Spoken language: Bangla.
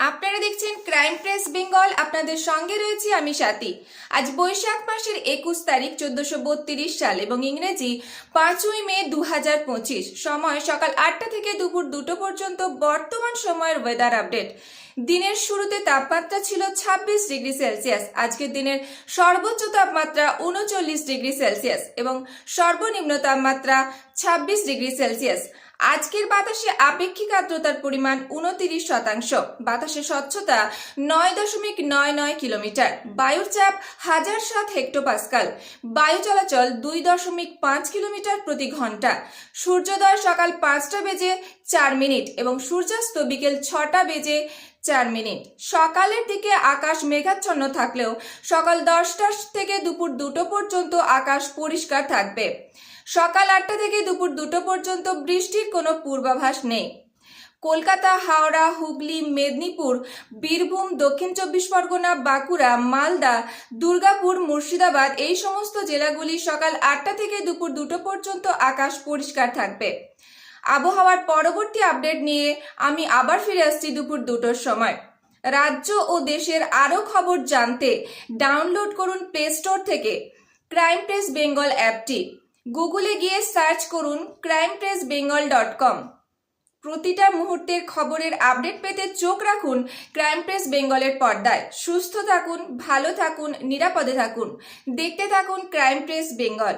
আপনারা দেখছেন ক্রাইম প্রেস বেঙ্গল আপনাদের সঙ্গে রয়েছি আমি সাথী। আজ বৈশাখ মাসের একুশ তারিখ, চোদ্দশো বত্রিশ সাল এবং ইংরেজি পাঁচই মে দু হাজার পঁচিশ। সময় সকাল আটটা থেকে দুপুর দুটো পর্যন্ত বর্তমান সময়ের ওয়েদার আপডেট দিনের শুরুতে তাপমাত্রা ছিল ছাব্বিশ ডিগ্রি সেলসিয়াস। আজকের দিনের সর্বোচ্চ তাপমাত্রা উনচল্লিশ ডিগ্রি সেলসিয়াস এবং সর্বনিম্ন তাপমাত্রা ছাব্বিশ ডিগ্রি সেলসিয়াস। আজকের বাতাসে আপেক্ষিক আর্দ্রতার পরিমাণ উনতিরিশ শতাংশ। বাতাসের স্বচ্ছতা নয় দশমিক নয় নয় কিলোমিটার। বায়ুর চাপ হাজার সাত হেক্টোপাস্কাল। বায়ু চলাচল দুই দশমিক পাঁচ কিলোমিটার প্রতি ঘণ্টা। সূর্যোদয় সকাল পাঁচটা বেজে চার মিনিট এবং সূর্যাস্ত বিকেল ছটা বেজে চার মিনিট। সকালের দিকে আকাশ মেঘাচ্ছন্ন থাকলেও সকাল দশটা থেকে দুপুর দুটো পর্যন্ত আকাশ পরিষ্কার থাকবে। সকাল আটটা থেকে দুপুর দুটো পর্যন্ত বৃষ্টির কোনো পূর্বাভাস নেই। কলকাতা, হাওড়া, হুগলি, মেদিনীপুর, বীরভূম, দক্ষিণ চব্বিশ পরগনা, বাঁকুড়া, মালদা, দুর্গাপুর, মুর্শিদাবাদ এই সমস্ত জেলাগুলি সকাল আটটা থেকে দুপুর দুটো পর্যন্ত আকাশ পরিষ্কার থাকবে। আবহাওয়ার পরবর্তী আপডেট নিয়ে আমি আবার ফিরে আসছি দুপুর দুটোর সময়। রাজ্য ও দেশের আরও খবর জানতে ডাউনলোড করুন প্লে স্টোর থেকে। ক্রাইম প্রেস বেঙ্গল অ্যাপটি। গুগলে গিয়ে সার্চ করুন crime press Bengal dot com. প্রতিটা মুহূর্তের খবরের আপডেট পেতে চোখ রাখুন ক্রাইম প্রেস বেঙ্গলের পর্দায়। সুস্থ থাকুন, ভালো থাকুন, নিরাপদে থাকুন। দেখতে থাকুন ক্রাইম প্রেস বেঙ্গল